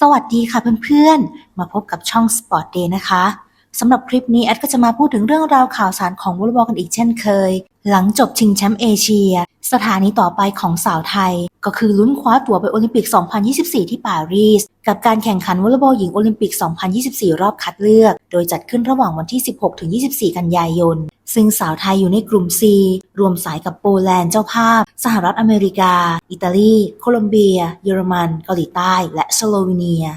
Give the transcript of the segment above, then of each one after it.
สวัสดีค่ะเพื่อนๆ มาพบกับช่อง Sport Day นะคะสำหรับคลิปนี้แอดก็จะมาพูดถึงเรื่องราวข่าวสารของวอลเลย์บอลกันอีกเช่นเคย หลังจบชิงแชมป์เอเชีย สถานีต่อไปของสาวไทย ก็คือลุ้นคว้าตั๋วไปโอลิมปิก 2024 ที่ปารีส กับการแข่งขันวอลเลย์บอลหญิงโอลิมปิก 2024 รอบคัดเลือก โดยจัดขึ้นระหว่างวันที่ 16-24 กันยายน ซึ่งสาวไทยอยู่ในกลุ่ม C รวมสายกับโปแลนด์เจ้าภาพ สหรัฐอเมริกา อิตาลี โคลอมเบีย เยอรมัน เกาหลีใต้ และสโลวีเนีย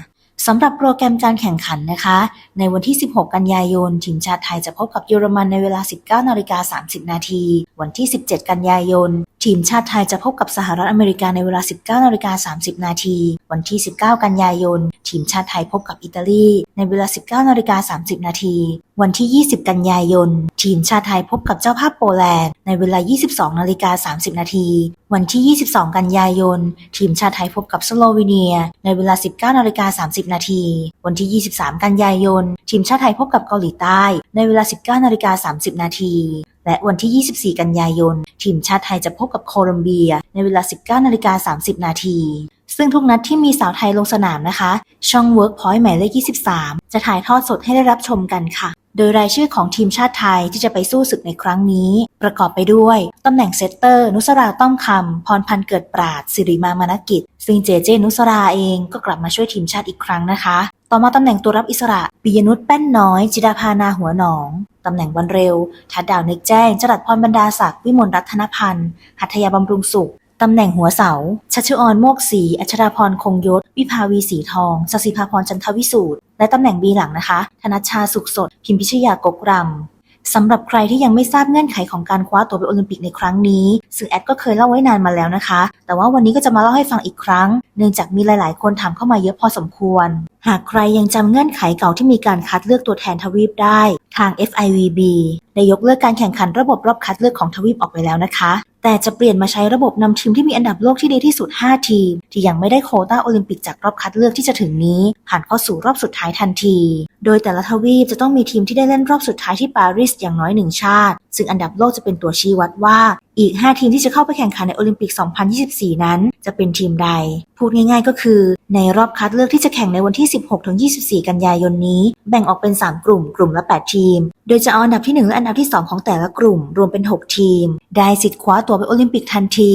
สำหรับโปรแกรมการแข่งขันนะคะ ในวันที่ 16 กันยายน ทีมชาติไทยจะพบกับเยอรมันในเวลา 19นาฬิกา30 นาที วันที่ 17 กันยายนทีมชาติไทยจะพบกับสหรัฐอเมริกาในเวลา 19นาฬิกา30 นาที วันที่ 19 กันยายน ทีมชาติไทยพบกับอิตาลี ในเวลา 19นาฬิกา30 นาที วันที่ 20 กันยายน ทีมชาติไทยพบกับเจ้าภาพโปแลนด์ ในเวลา 22นาฬิกา30 นาที วันที่ 22 กันยายน ทีมชาติไทยพบกับสโลวีเนีย ในเวลา 19นาฬิกา30 นาที วันที่ 23 กันยายน ทีมชาติไทยพบกับเกาหลีใต้ ในเวลา 19นาฬิกา30 นาที และวันที่ 24 กันยายน ทีมชาติไทยจะพบกับโคลอมเบีย ในเวลา 19นาฬิกา30 นาทีซึ่งทุกนัดที่มีสาวไทยลงสนามนะคะ ช่อง Workpoint หมายเลข 23 จะถ่ายทอดสดให้ได้รับชมกันค่ะ โดยรายชื่อของทีมชาติไทยที่จะไปสู้ศึกในครั้งนี้ ประกอบไปด้วย ตำแหน่งเซตเตอร์ นุสราต้อมคำ พรพันธ์เกิดปราด สิริมามานกิจ ซึ่งเจเจนุสราเองก็กลับมาช่วยทีมชาติอีกครั้งนะคะ ต่อมาตำแหน่งตัวรับอิสระปิยนุชแป้นน้อย จิดาภานาหัวหนอง ตำแหน่งวันเร็วทัดดาวนึกแจ้งจรัดพรบรรดาศักดิ์วิมลรัตนพันธ์หัตถยาบำรุงสุขตำแหน่งหัวเสา ชัชออนโมกศรี อัชราพรคงยศ วิภาวีสีทองสศิภาพรจันทวิสูตร และตำแหน่งบีหลังนะคะ ธนชชาสุขสด พิมพิชยากกรำ สำหรับใครที่ยังไม่ทราบเงื่อนไขของการคว้าตัวไปโอลิมปิกในครั้งนี้ ซึ่งแอดก็เคยเล่าไว้นานมาแล้วนะคะ แต่ว่าวันนี้ก็จะมาเล่าให้ฟังอีกครั้ง เนื่องจากมีหลาย ๆ คนถามเข้ามาเยอะพอสมควร หากใครยังจำเงื่อนไขเก่าที่มีการคัดเลือกตัวแทนทวีปได้ ทาง FIVB ได้ยกเลิกการแข่งขันระบบรอบคัดเลือกของทวีปออกไปแล้วนะคะ แต่จะเปลี่ยนมาใช้ระบบนำทีมที่มีอันดับโลกที่ดีที่สุด 5 ทีม ที่ยังไม่ได้โคต้าโอลิมปิกจากรอบคัดเลือกที่จะถึงนี้ ผ่านเข้าสู่รอบสุดท้ายทันทีโดยแต่ละทวีปจะต้องมีทีมที่ได้เล่นรอบสุดท้ายที่ปารีสอย่างน้อยหนึ่งชาติ ซึ่งอันดับโลกจะเป็นตัวชี้วัดว่า อีก 5 ทีมที่จะเข้าไปแข่งขันในโอลิมปิก 2024 นั้น จะเป็นทีมใด พูดง่ายๆก็คือ ในรอบคัดเลือกที่จะแข่งในวันที่ 16-24 กันยายนนี้ แบ่งออกเป็น 3 กลุ่ม กลุ่มละ 8 ทีม โดยจะเอาอันดับที่ 1 และอันดับที่ 2 ของแต่ละกลุ่ม รวมเป็น 6 ทีม ได้สิทธิ์คว้าตัวไปโอลิมปิกทันที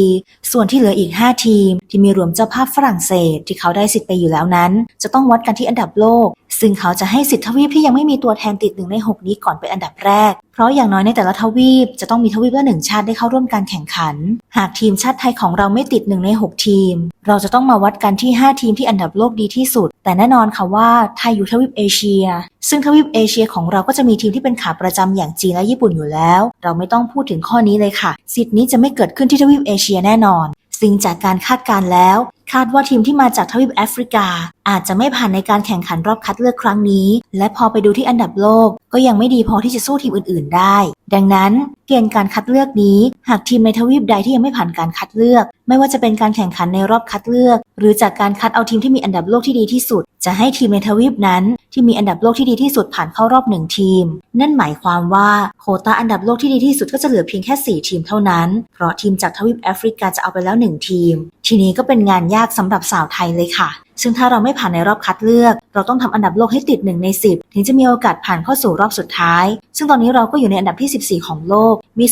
ส่วนที่เหลืออีก 5 ทีม ที่มีรวมเจ้าภาพฝรั่งเศส ที่เขาได้สิทธิ์ไปอยู่แล้วนั้น จะต้องวัดกันที่อันดับโลก ซึ่งเขาจะให้สิทธิ์ทวีปที่ยังไม่มีตัวแทนติดหนึ่งใน 6 นี้ก่อนเป็นอันดับแรก เพราะอย่างน้อยในแต่ละทวีปจะต้องมีทวีปละหนึ่งชาติได้เข้าร่วมการแข่งขัน หากทีมชาติไทยของเราไม่ติดหนึ่งใน 6 ทีม เราจะต้องมาวัดกันที่ 5 ทีมที่อันดับโลกดีที่สุด แต่แน่นอนค่ะว่าไทยอยู่ทวีปเอเชีย ซึ่งทวีปเอเชียของเราก็จะมีทีมที่เป็นขาประจำอย่างจีนและญี่ปุ่นอยู่แล้ว เราไม่ต้องพูดถึงข้อนี้เลยค่ะ สิทธิ์นี้จะไม่เกิดขึ้นที่ทวีปเอเชียแน่นอนซึ่งจากการคาดการณ์แล้ว คาดว่าทีมที่มาจากทวีปแอฟริกา อาจจะไม่ผ่านในการแข่งขันรอบคัดเลือกครั้งนี้ และพอไปดูที่อันดับโลก ก็ยังไม่ดีพอที่จะสู้ทีมอื่น ๆ ได้ ดังนั้นเกณฑ์การคัดเลือกนี้ หากทีมในทวีปใดที่ยังไม่ผ่านการคัดเลือก ไม่ว่าจะเป็นการแข่งขันในรอบคัดเลือก หรือจากการคัดเอาทีมที่มีอันดับโลกที่ดีที่สุด จะให้ทีมในทวีปนั้น ที่มีอันดับโลกที่ดีที่สุดผ่านเข้ารอบหนึ่งทีม นั่นหมายความว่าโคตาอันดับโลกที่ดีที่สุดก็จะเหลือเพียงแค่ 4 ทีมเท่านั้น เพราะทีมจากทวีปแอฟริกาจะเอาไปแล้ว 1 ทีม ทีนี้ก็เป็นงานยากสำหรับสาวไทยเลยค่ะ ซึ่งถ้าเราไม่ผ่านในรอบคัดเลือก เราต้องทำอันดับโลกให้ติด 1 ใน 10 ถึงจะมีโอกาสผ่านเข้าสู่รอบสุดท้าย ซึ่งตอนนี้เราก็อยู่ในอันดับที่ 14 ของโลก มี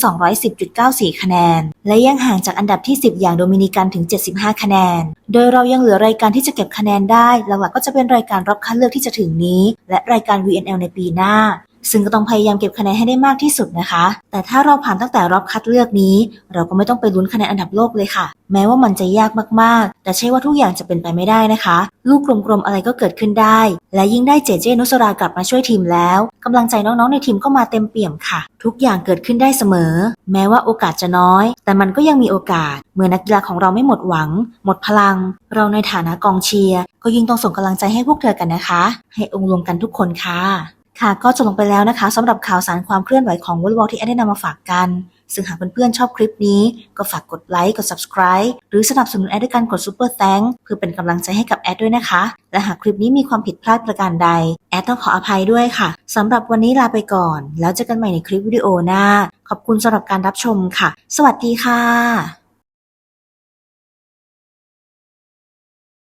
210.94 คะแนน และยังห่างจากอันดับที่ 10 อย่างโดมินิกันถึง 75 คะแนน โดยเรายังเหลือรายการที่จะเก็บคะแนนได้ หลักๆก็จะเป็นรายการรอบคัดเลือกที่จะถึงนี้ และรายการ VNL ในปีหน้า ซึ่งก็ต้องพยายามเก็บคะแนนให้ได้มากที่สุดนะคะ แต่ถ้าเราผ่านตั้งแต่รอบคัดเลือกนี้ เราก็ไม่ต้องไปลุ้นคะแนนอันดับโลกเลยค่ะ แม้ว่ามันจะยากมากๆ แต่ใช่ว่าทุกอย่างจะเป็นไปไม่ได้นะคะ ลูกกลมๆอะไรก็เกิดขึ้นได้ และยิ่งได้เจเจนุสรากลับมาช่วยทีมแล้วกำลังใจน้องๆในทีมก็มาเต็มเปี่ยมค่ะ ทุกอย่างเกิดขึ้นได้เสมอ แม้ว่าโอกาสจะน้อย แต่มันก็ยังมีโอกาส เมื่อนักกีฬาของเราไม่หมดหวัง หมดพลัง เราในฐานะกองเชียร์ก็ยิ่งต้องส่งกำลังใจให้พวกเธอกันนะคะ ให้องค์รวมกันทุกคนค่ะ ค่ะก็จบลงไปแล้วนะคะสำหรับข่าวสารความเคลื่อนไหวของวอลเลย์บอลที่แอดได้นำมาฝากกัน ซึ่งหากเพื่อนๆชอบคลิปนี้ ก็ฝากกดไลค์กด subscribe หรือสนับสนุนแอดด้วยการกด super thank เพื่อเป็นกำลังใจให้กับแอดด้วยนะคะ และหากคลิปนี้มีความผิดพลาดประการใด แอดต้องขออภัยด้วยค่ะสำหรับวันนี้ลาไปก่อน แล้วเจอกันใหม่ในคลิปวิดีโอหน้า ขอบคุณสำหรับการรับชมค่ะ สวัสดีค่ะ